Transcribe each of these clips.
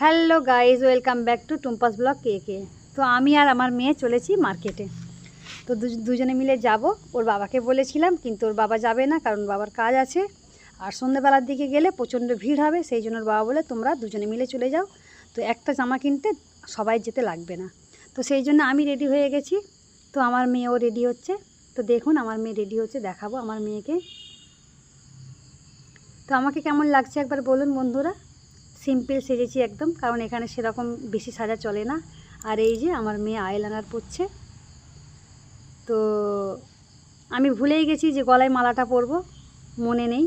Hello guys welcome back to Tumpa's vlog কে কে। তো আমি আর আমার মেয়ে চলেছি মার্কেটে। তো দুজনে মিলে যাব। ওর বাবাকে বলেছিলাম, কিন্তু ওর বাবা যাবে না, কারণ বাবার কাজ আছে। আর সন্ধ্যেবেলার দিকে গেলে প্রচণ্ড ভিড় হবে, সেই জন্য বাবা বলে, তোমরা দুজনে মিলে চলে যাও। তো একটা জামা কিনতে সবাই যেতে লাগবে না। তো সেই জন্য আমি রেডি হয়ে গেছি। তো আমার মেয়েও রেডি হচ্ছে। তো দেখুন, আমার মেয়ে রেডি হচ্ছে, দেখাবো আমার মেয়েকে। তো আমাকে কেমন লাগছে একবার বলুন বন্ধুরা। সিম্পল সেজেছি একদম, কারণ এখানে সেরকম বেশি সাজা চলে না। আর এই যে আমার মেয়ে আইলাইনার পরছে। তো আমি ভুলেই গেছি যে গলায় মালাটা পরবো, মনে নেই।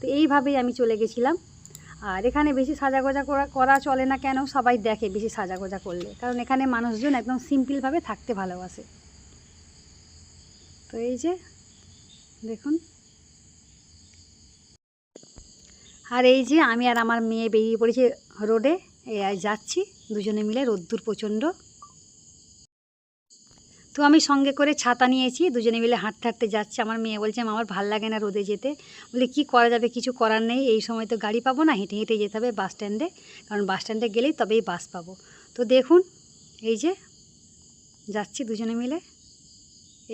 তো এইভাবেই আমি চলে গেছিলাম। আর এখানে বেশি সাজাগোজা করা করা চলে না কেন? সবাই দেখে বেশি সাজাগোজা করলে। কারণ এখানে মানুষজন একদম সিম্পলভাবে থাকতে ভালোবাসে। তো এই যে, দেখুন। আর এই যে আমি আর আমার মেয়ে বেরিয়ে পড়েছি রোডে যাচ্ছি, দুজনে মিলে রোদ্দুর প্রচণ্ড। তো আমি সঙ্গে করে ছাতা নিয়েছি, দুজনে মিলে হাঁটতে হাঁটতে যাচ্ছি। আমার মেয়ে বলছে আমার ভালো লাগে না রোদে যেতে। বলে, কি করা যাবে? কিছু করার নেই। এই সময় তো গাড়ি পাবো না, হেঁটে হেঁটে যেতে হবে বাস স্ট্যান্ডে। কারণ বাস স্ট্যান্ডে গেলেই তবেই বাস পাবো। তো দেখুন, এই যে, যাচ্ছি দুজনে মিলে।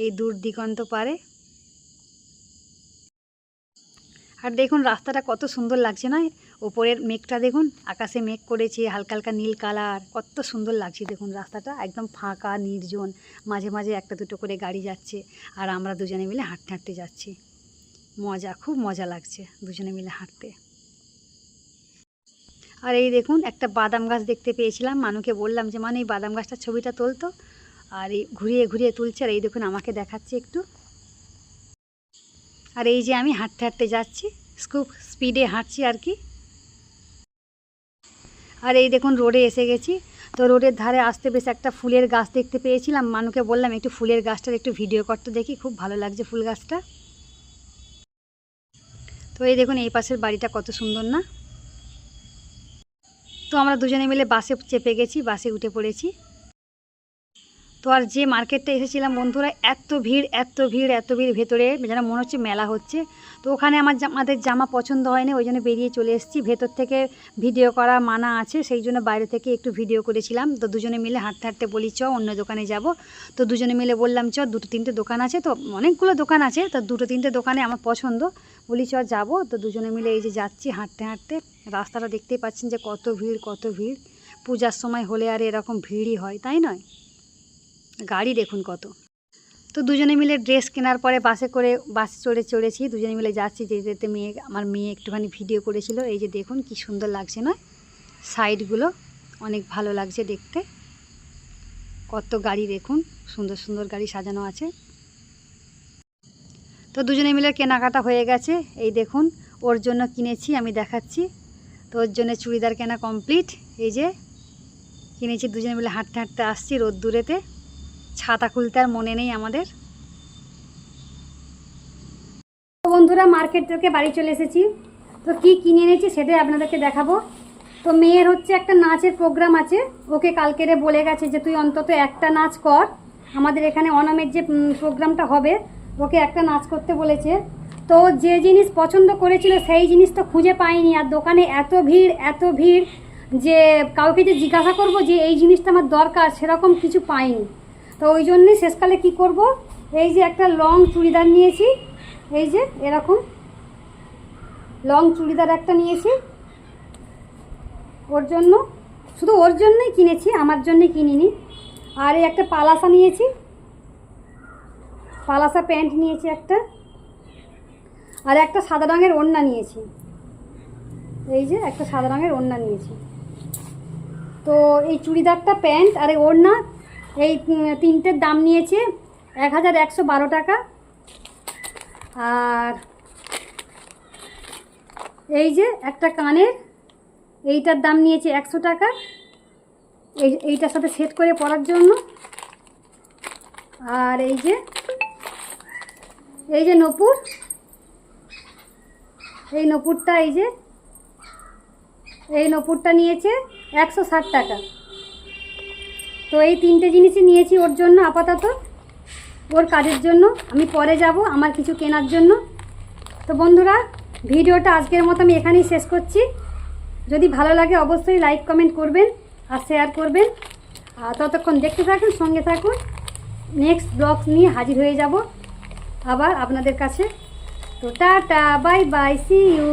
এই দূর দিগন্ত পারে আর দেখুন রাস্তাটা কত সুন্দর লাগছে না? ওপরের মেঘটা দেখুন, আকাশে মেঘ করেছে, হালকা হালকা নীল কালার, কত সুন্দর লাগছে দেখুন রাস্তাটা, একদম ফাঁকা, নির্জন, মাঝে মাঝে একটা দুটো করে গাড়ি যাচ্ছে আর আমরা দুজনে মিলে হাঁটতে হাঁটতে যাচ্ছি। মজা, খুব মজা লাগছে দুজনে মিলে হাঁটতে। আর এই দেখুন একটা বাদাম গাছ দেখতে পেয়েছিলাম, মানুকে বললাম যে মানে এই বাদাম গাছটার ছবিটা তুলতো আর এই ঘুরিয়ে ঘুরিয়ে তুলছে আর এই দেখুন আমাকে দেখাচ্ছে একটু। আর এই যে আমি হাঁটতে হাঁটতে যাচ্ছি, খুব স্পিডে হাঁটছি আর কি। আর এই দেখুন রোডে এসে গেছি। তো রোডের ধারে আসতে বেশ একটা ফুলের গাছ দেখতে পেয়েছিলাম। মানুকে বললাম, একটু ফুলের গাছটার একটু ভিডিও করতে দেখি, খুব ভালো লাগছে ফুল গাছটা। তো এই দেখুন, এই পাশের বাড়িটা কত সুন্দর না। তো আমরা দুজনে মিলে বাসে চেপে গেছি, বাসে উঠে পড়েছি। তো আর যে মার্কেটটা এসেছিলাম, বন্ধুরা, এত ভিড় এত ভিড় এত ভিড় ভেতরে, যেন মনে হচ্ছে মেলা হচ্ছে। তো ওখানে আমার আমাদের জামা পছন্দ হয়নি, ওই জন্য বেরিয়ে চলে এসেছি। ভেতর থেকে ভিডিও করা মানা আছে, সেই জন্য বাইরে থেকে একটু ভিডিও করেছিলাম। তো দুজনে মিলে হাঁটতে হাঁটতে বলি, চ, অন্য দোকানে যাব। তো দুজনে মিলে বললাম, চ, দুটো, তিনটে দোকান আছে। তো অনেকগুলো দোকান আছে, তো দুটো, তিনটে দোকানে আমার পছন্দ। বলি, চ, যাব। তো দুজনে মিলে এই যে যাচ্ছি হাঁটতে হাঁটতে। রাস্তাটা দেখতেই পাচ্ছেন যে কত ভিড় কত ভিড়। পূজার সময় হলে আর এরকম ভিড়ই হয়, তাই নয়? গাড়ি দেখুন কত। তো দুজনে মিলে ড্রেস কেনার পরে বাসে করে, বাসে চড়ে চড়েছি, দুজনে মিলে যাচ্ছি যেতে যেতে মেয়ে, আমার মেয়ে একটুখানি ভিডিও করেছিল, এই যে দেখুন কি সুন্দর লাগছে না সাইডগুলো অনেক ভালো লাগছে দেখতে। কত গাড়ি দেখুন, সুন্দর সুন্দর গাড়ি সাজানো আছে। তো দুজনে মিলে কেনাকাটা হয়ে গেছে, এই দেখুন, ওর জন্য কিনেছি, আমি দেখাচ্ছি। তো ওর জন্য চুড়িদার কেনা কমপ্লিট এই যে কিনেছি, দুজনে মিলে হাঁটতে হাঁটতে আসছি রোদ্দুরেতে। ছাতা খুলতে আর মনে নেই আমাদের। বন্ধুরা, মার্কেট থেকে বাড়ি চলে এসেছি। তো কি কিনে এনেছি সেটাই আপনাদেরকে দেখাবো। তো মেয়ের হচ্ছে একটা নাচের প্রোগ্রাম আছে। ওকে কালকেরে বলে গেছে যে, তুই অন্তত একটা নাচ কর। আমাদের এখানে অনামের যে প্রোগ্রামটা হবে, ওকে একটা নাচ করতে বলেছে। তো যে জিনিস পছন্দ করেছিল, সেই জিনিস তো খুঁজে পাইনি। আর দোকানে এত ভিড় এত ভিড় যে, কাউকে যে জিজ্ঞাসা করব যে, এই জিনিসটা আমার দরকার, সেরকম কিছু পাইনি। তো ওই জন্যে শেষকালে কি করব? এই যে একটা লং চুড়িদার নিয়েছি। এই যে এরকম লং চুড়িদার একটা নিয়েছি। ওর জন্য, শুধু ওর জন্যই কিনেছি, আমার জন্যই কিনিনি। আর এই একটা পালাসা নিয়েছি। পালাসা প্যান্ট নিয়েছি একটা। আর একটা সাদা রঙের ওড়না নিয়েছি। এই যে একটা সাদা রঙের ওড়না নিয়েছি। তো এই চুড়িদারটা, প্যান্ট আর এই ওড়না এই তিনটের দাম নিয়েছে এক হাজার একশো বারো টাকা। আর এই যে একটা কানের, এইটার দাম নিয়েছে একশো টাকা। এই, এইটার সাথে সেট করে পরার জন্য। আর এই যে এই যে নপুর, এই নপুরটা এই যে, এই নপুরটা নিয়েছে একশো ষাট টাকা। তো এই তিনটে জিনিসই নিয়েছি ওর জন্য আপাতত। ওর কাজের জন্য। আমি পরে যাব আমার কিছু কেনার জন্য। তো বন্ধুরা, ভিডিওটা আজকের মতো আমি এখানেই শেষ করছি। যদি ভালো লাগে অবশ্যই লাইক, কমেন্ট করবেন আর শেয়ার করবেন। আর ততক্ষণ দেখতে থাকুন, সঙ্গে থাকুন। নেক্সট ব্লগ নিয়ে হাজির হয়ে যাব। আবার আপনাদের কাছে। তো tata, bye bye see you